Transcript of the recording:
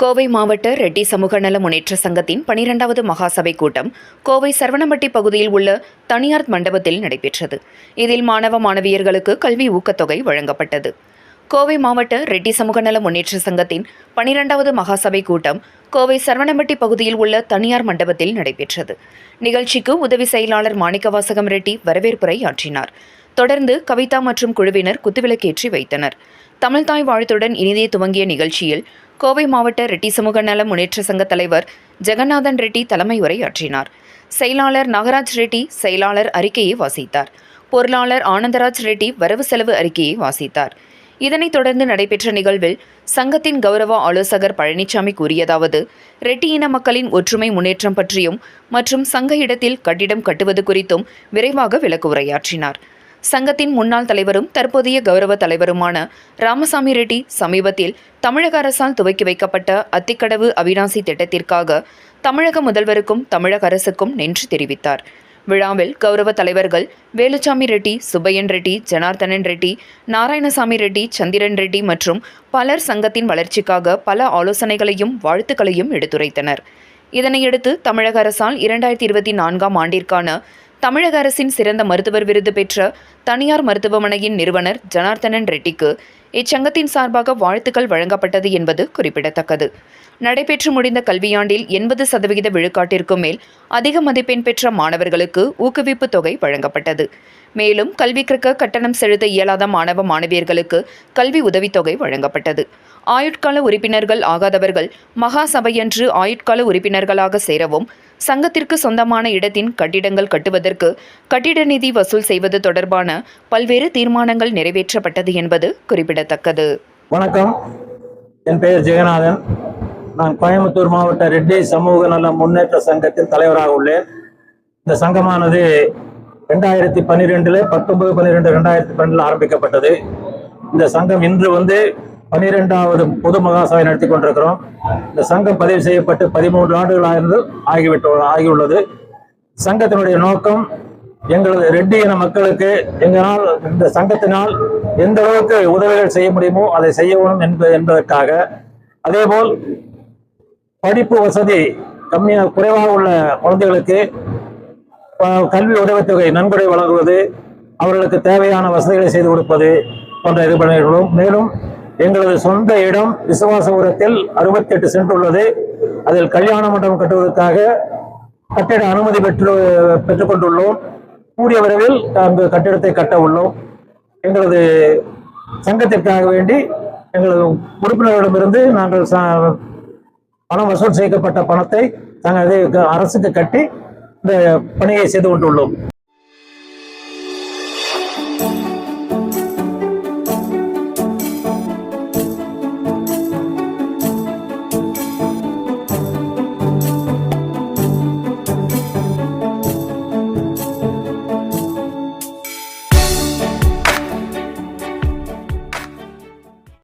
கோவை மாவட்ட ரெட்டி சமூக நல முன்னேற்ற சங்கத்தின் பனிரெண்டாவது மகாசபை கூட்டம் கோவை சரவணம்பட்டி பகுதியில் உள்ள தனியார் மண்டபத்தில் நடைபெற்றது. இதில் மாணவ மாணவியர்களுக்கு கல்வி ஊக்கத்தொகை வழங்கப்பட்டது. கோவை மாவட்ட ரெட்டி சமூக நல முன்னேற்ற சங்கத்தின் பனிரெண்டாவது மகாசபை கூட்டம் கோவை சரவணம்பட்டி பகுதியில் உள்ள தனியார் மண்டபத்தில் நடைபெற்றது. நிகழ்ச்சிக்கு உதவி செயலாளர் மாணிக்கவாசகம் ரெட்டி வரவேற்புரை ஆற்றினார். தொடர்ந்து கவிதா மற்றும் குழுவினர் குத்துவிளக்கேற்றி வைத்தனர். தமிழ்தாய் வாழ்த்துடன் இனிதே துவங்கிய நிகழ்ச்சியில் கோவை மாவட்ட ரெட்டி சமூக நல முன்னேற்ற சங்க தலைவர் ஜெகநாதன் ரெட்டி தலைமை உரையாற்றினார். செயலாளர் நாகராஜ் ரெட்டி செயலாளர் அறிக்கையை வாசித்தார். பொருளாளர் ஆனந்தராஜ் ரெட்டி வரவு செலவு அறிக்கையை வாசித்தார். இதனைத் தொடர்ந்து நடைபெற்ற நிகழ்வில் சங்கத்தின் கௌரவ ஆலோசகர் பழனிசாமி கூறியதாவது ரெட்டி இன மக்களின் ஒற்றுமை முன்னேற்றம் பற்றியும் மற்றும் சங்க இடத்தில் கட்டிடம் கட்டுவது குறித்தும் விரைவாக விளக்கு உரையாற்றினார். சங்கத்தின் முன்னாள் தலைவரும் தற்போதைய கௌரவ தலைவருமான ராமசாமி ரெட்டி சமீபத்தில் தமிழக அரசால் துவக்கி வைக்கப்பட்ட அத்திக்கடவு அவிநாசி திட்டத்திற்காக தமிழக முதல்வருக்கும் தமிழக அரசுக்கும் நன்றி தெரிவித்தார். விழாவில் கௌரவ தலைவர்கள் வேலுச்சாமி ரெட்டி சுப்பையன் ரெட்டி ஜனார்தனன் ரெட்டி நாராயணசாமி ரெட்டி சந்திரன் ரெட்டி மற்றும் பலர் சங்கத்தின் வளர்ச்சிக்காக பல ஆலோசனைகளையும் வாழ்த்துக்களையும் எடுத்துரைத்தனர். இதனையடுத்து தமிழக அரசால் இரண்டாயிரத்தி இருபத்தி நான்காம் ஆண்டிற்கான தமிழக அரசின் சிறந்த மருத்துவர் விருது பெற்ற தனியார் மருத்துவமனையின் நிறுவனர் ஜனார்தனன் ரெட்டிக்கு இச்சங்கத்தின் சார்பாக வாழ்த்துக்கள் வழங்கப்பட்டது என்பது குறிப்பிடத்தக்கது. நடைபெற்று முடிந்த கல்வியாண்டில் எண்பது சதவிகித விழுக்காட்டிற்கும் மேல் அதிக மதிப்பெண் பெற்ற மாணவர்களுக்கு ஊக்குவிப்பு தொகை வழங்கப்பட்டது. மேலும் கல்வி கற்க கட்டணம் செலுத்த இயலாத மாணவ மாணவியர்களுக்கு கல்வி உதவித்தொகை வழங்கப்பட்டது. ஆயுட்கால உறுப்பினர்கள் ஆகாதவர்கள் மகா சபையன்று ஆயுட்கால உறுப்பினர்களாக சேரவும் சங்கத்திற்கு சொந்தமான இடத்தின் கட்டிடங்கள் கட்டுவதற்கு கட்டிட நிதி வசூல் செய்வது தொடர்பான பல்வேறு தீர்மானங்கள் நிறைவேற்றப்பட்டது என்பது குறிப்பிடத்தக்கது. வணக்கம். என் பெயர் ஜெகநாதன். நான் கோயம்புத்தூர் மாவட்ட ரெட்டி சமூக நல முன்னேற்ற சங்கத்தின் தலைவராக உள்ளேன். இந்த சங்கமானது ரெண்டாயிரத்தி பன்னிரெண்டுல பத்தொன்பது பன்னிரெண்டு ரெண்டாயிரத்தி பன்னெண்டில் ஆரம்பிக்கப்பட்டது. இந்த சங்கம் இன்று வந்து பனிரெண்டாவது பொது மகாசபை நடத்தி கொண்டிருக்கிறோம். இந்த சங்கம் பதிவு செய்யப்பட்டு பதிமூன்று ஆண்டுகளாக ஆகிவிட்டு ஆகியுள்ளது. சங்கத்தினுடைய நோக்கம் எங்களது ரெட்டி இன மக்களுக்கு எங்களால் இந்த சங்கத்தினால் எந்த அளவுக்கு உதவிகள் செய்ய முடியுமோ அதை செய்யணும் என்பது என்பதற்காக. அதேபோல் படிப்பு வசதி கம்மியாக குறைவாக உள்ள குழந்தைகளுக்கு கல்வி உதவித்தொகை நன்கொடை வழங்குவது அவர்களுக்கு தேவையான வசதிகளை செய்து கொடுப்பது போன்ற இது மேலும் எங்களது சொந்த இடம் விசுவாசபுரத்தில் அறுபத்தி எட்டு சென்ட் உள்ளது. அதில் கல்யாண மண்டபம் கட்டுவதற்காக கட்டிட அனுமதி பெற்று பெற்றுக்கொண்டுள்ளோம் கூடிய விரைவில் அந்த கட்டிடத்தை கட்ட உள்ளோம். எங்களது சங்கத்திற்காக வேண்டி எங்களது உறுப்பினர்களிடமிருந்து நாங்கள் பணம் வசூல் செய்யப்பட்ட பணத்தை நாங்கள் அதை அரசுக்கு கட்டி இந்த பணியை செய்து கொண்டுள்ளோம்.